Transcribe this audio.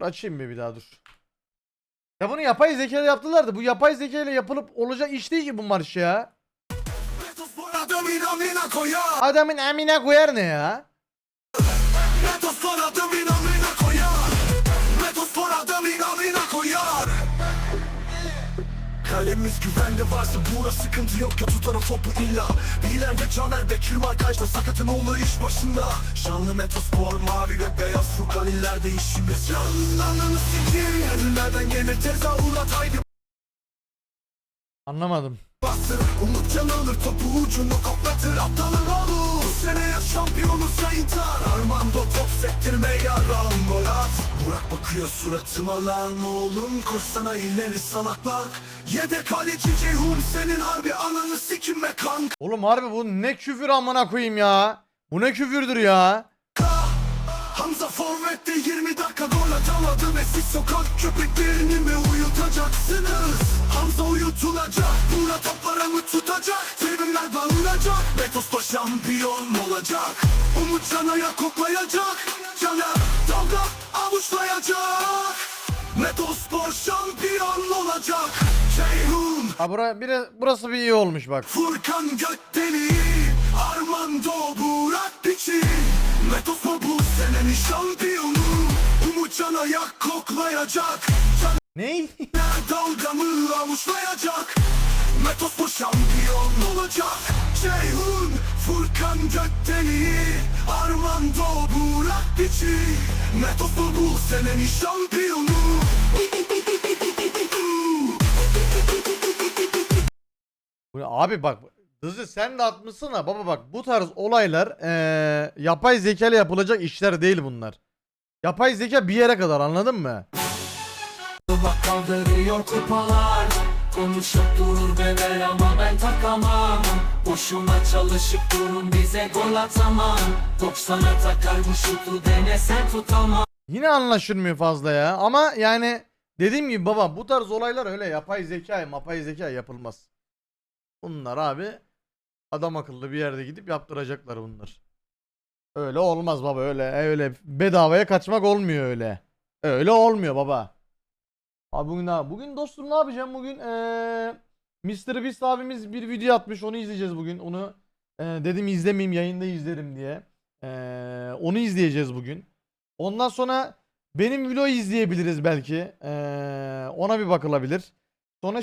Açayım bir bir daha dur. Ya bunu yapay zeka ile yaptılar da bu yapay zeka ile yapılıp olacak iş değil ki bu marş ya. Adamın amine koyar ne ya? Kalemiz güvende varsa bura sıkıntı yok. Ya tutarım topu illa. Bilen ve Caner Bekir markajda sakatın oğlu iş başında. Şanlı Metospor mavi ve beyaz Furkan illerde işimiz Canlı ananı siktir Yerlerden gelir tezahürat haydi. Anlamadım. bastır Umutcan alır topu ucunu koplatır Aptalın oğlu. Bu sene ya intihar Armando top sektirme Burak bakıyor suratıma lan oğlum Koşsana ileri salak bak Yedek kaleci Ceyhun senin harbi ananı sikinme kanka Oğlum harbi bu ne küfür amına koyayım ya. Bu ne küfürdür ya. Hamza Forvet'te 20 dakika gol atamadı ve siz sokak köpeklerini mi uyutacaksınız? Hamza uyutulacak, Buna toplara mı tutacak? Tribünler bağıracak, Metos'ta şampiyon olacak Umut Can'a koklayacak, Can'a Ha bura, bire, burası bir iyi olmuş bak. Furkan Gökdeli Armando Burak Biçi. Metospor bu senenin şampiyonu. Umutcan ayak koklayacak. Ney? Dalgamı avuçlayacak Metospor şampiyon olacak. Ceyhun Furkan Gökdeli Armando Burak Biçi. Metospor bu senenin şampiyonu Abi bak Hızlı sen de atmışsın ha baba bak bu tarz olaylar eee, yapay zeka ile yapılacak işler değil bunlar. Yapay zeka bir yere kadar anladın mı? Bak kaldırıyor kupalar Konuşup durur beber ama ben takamam Boşuna çalışıp durun bize gol atamam 90'a takar bu şutu denesen tutamam Yine anlaşılmıyor fazla ya ama yani dediğim gibi baba bu tarz olaylar öyle yapay zeka yapay zeka yapılmaz. Bunlar abi adam akıllı bir yerde gidip yaptıracaklar bunlar. Öyle olmaz baba öyle öyle bedavaya kaçmak olmuyor öyle. Öyle olmuyor baba. Abi bugün ne Bugün dostum ne yapacağım? Bugün eee Mr. Beast abimiz bir video atmış. Onu izleyeceğiz bugün. Onu eee, dedim izlemeyeyim yayında izlerim diye. Eee, onu izleyeceğiz bugün. Ondan sonra benim vlogu izleyebiliriz belki. Eee, ona bir bakılabilir. Sonra